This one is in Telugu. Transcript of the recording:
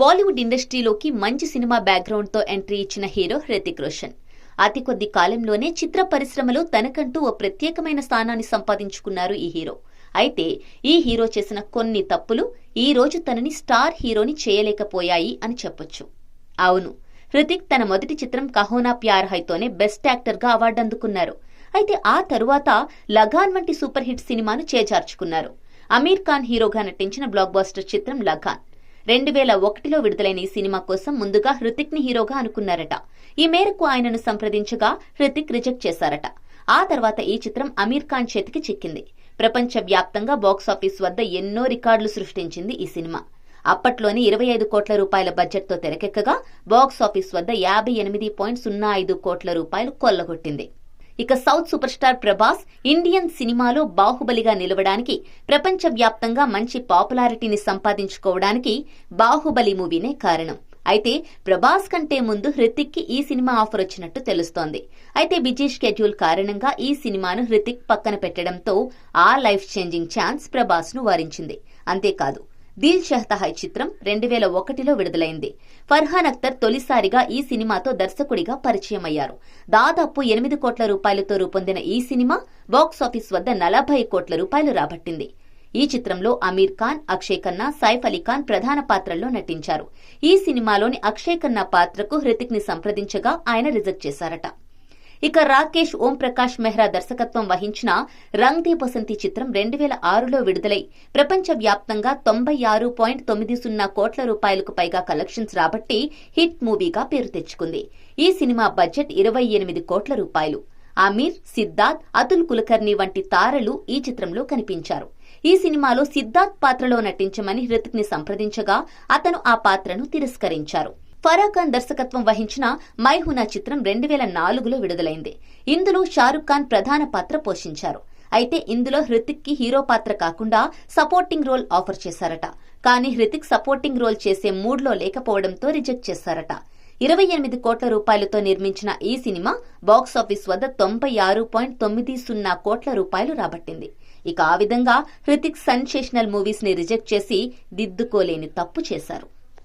బాలీవుడ్ ఇండస్ట్రీలోకి మంచి సినిమా బ్యాక్గ్రౌండ్తో ఎంట్రీ ఇచ్చిన హీరో హృతిక్ రోషన్. అతి కొద్ది కాలంలోనే చిత్ర పరిశ్రమలో తనకంటూ ఓ ప్రత్యేకమైన స్థానాన్ని సంపాదించుకున్నారు ఈ హీరో. అయితే ఈ హీరో చేసిన కొన్ని తప్పులు ఈ రోజు తనని స్టార్ హీరోని చేయలేకపోయాయి అని చెప్పొచ్చు. అవును హృతిక్ తన మొదటి చిత్రం కహోనా ప్యార్ హైతోనే బెస్ట్ యాక్టర్గా అవార్డు అందుకున్నారు. అయితే ఆ తరువాత లగాన్ వంటి సూపర్ హిట్ సినిమాను చేజార్చుకున్నారు. అమీర్ ఖాన్ హీరోగా నటించిన బ్లాక్ బస్టర్ చిత్రం లగాన్ రెండు వేల ఒకటిలో విడుదలైన ఈ సినిమా కోసం ముందుగా హృతిక్ని హీరోగా అనుకున్నారట. ఈ మేరకు ఆయనను సంప్రదించగా హృతిక్ రిజెక్ట్ చేశారట. ఆ తర్వాత ఈ చిత్రం అమీర్ ఖాన్ చేతికి చిక్కింది. ప్రపంచ వ్యాప్తంగా బాక్సాఫీస్ వద్ద ఎన్నో రికార్డులు సృష్టించింది ఈ సినిమా. అప్పట్లోనే ఇరవై ఐదు కోట్ల రూపాయల బడ్జెట్తో తెరకెక్కగా బాక్సాఫీస్ వద్ద యాభై ఎనిమిది పాయింట్ సున్నా ఐదు కోట్ల రూపాయలు కొల్లగొట్టింది. ఇక south super star Prabhas Indian సినిమాలో బాహుబలిగా నిలవడానికి ప్రపంచవ్యాప్తంగా మంచి పాపులారిటీని సంపాదించుకోవడానికి బాహుబలి మూవీనే కారణం. అయితే ప్రభాస్ కంటే ముందు హృతిక్కి ఈ సినిమా ఆఫర్ వచ్చినట్టు తెలుస్తోంది. అయితే బిజీ షెడ్యూల్ కారణంగా ఈ సినిమాను హృతిక్ పక్కన పెట్టడంతో ఆ లైఫ్ చేంజింగ్ ఛాన్స్ ప్రభాస్ను వారించింది. అంతేకాదు దిల్ షహతహాయ్ చిత్రం రెండు వేల ఒకటిలో విడుదలైంది. ఫర్హాన్ అఖ్తర్ తొలిసారిగా ఈ సినిమాతో దర్శకుడిగా పరిచయమయ్యారు. దాదాపు ఎనిమిది కోట్ల రూపాయలతో రూపొందిన ఈ సినిమా బాక్సాఫీస్ వద్ద నలభై కోట్ల రూపాయలు రాబట్టింది. ఈ చిత్రంలో అమీర్ ఖాన్ అక్షయ్ ఖన్నా సైఫ్ అలీ ఖాన్ ప్రధాన పాత్రల్లో నటించారు. ఈ సినిమాలోని అక్షయ్ ఖన్నా పాత్రకు హృతిక్ని సంప్రదించగా ఆయన రిజెక్ట్ చేశారట. ఇక రాకేష్ ఓం ప్రకాష్ మెహ్రా దర్శకత్వం వహించిన రంగ్ దే బసంతి చిత్రం రెండు వేల ఆరులో విడుదలై ప్రపంచ వ్యాప్తంగా తొంభై ఆరు పాయింట్ తొమ్మిది సున్నా కోట్ల రూపాయలకు పైగా కలెక్షన్స్ రాబట్టి హిట్ మూవీగా పేరు తెచ్చుకుంది. ఈ సినిమా బడ్జెట్ ఇరవై ఎనిమిది కోట్ల రూపాయలు. అమీర్ సిద్ధార్థ్ అతుల్ కులకర్ణి వంటి తారలు ఈ చిత్రంలో కనిపించారు. ఈ సినిమాలో సిద్ధార్థ్ పాత్రలో నటించమని హృతిక్ని సంప్రదించగా అతను ఆ పాత్రను తిరస్కరించారు. ఫరాఖాన్ దర్శకత్వం వహించిన మైహునా చిత్రం రెండు వేల నాలుగులో విడుదలైంది. ఇందులో షారుఖ్ ఖాన్ ప్రధాన పాత్ర పోషించారు. అయితే ఇందులో హృతిక్కి హీరో పాత్ర కాకుండా సపోర్టింగ్ రోల్ ఆఫర్ చేశారట. కానీ హృతిక్ సపోర్టింగ్ రోల్ చేసే మూడ్లో లేకపోవడంతో రిజెక్ట్ చేశారట. ఇరవై ఎనిమిది కోట్ల రూపాయలతో నిర్మించిన ఈ సినిమా బాక్సాఫీస్ వద్ద తొంభై ఆరు పాయింట్ తొమ్మిది సున్నా కోట్ల రూపాయలు రాబట్టింది. ఇక ఆ విధంగా హృతిక్ సెన్సేషనల్ మూవీస్ని రిజెక్ట్ చేసి దిద్దుకోలేని తప్పు చేశారు.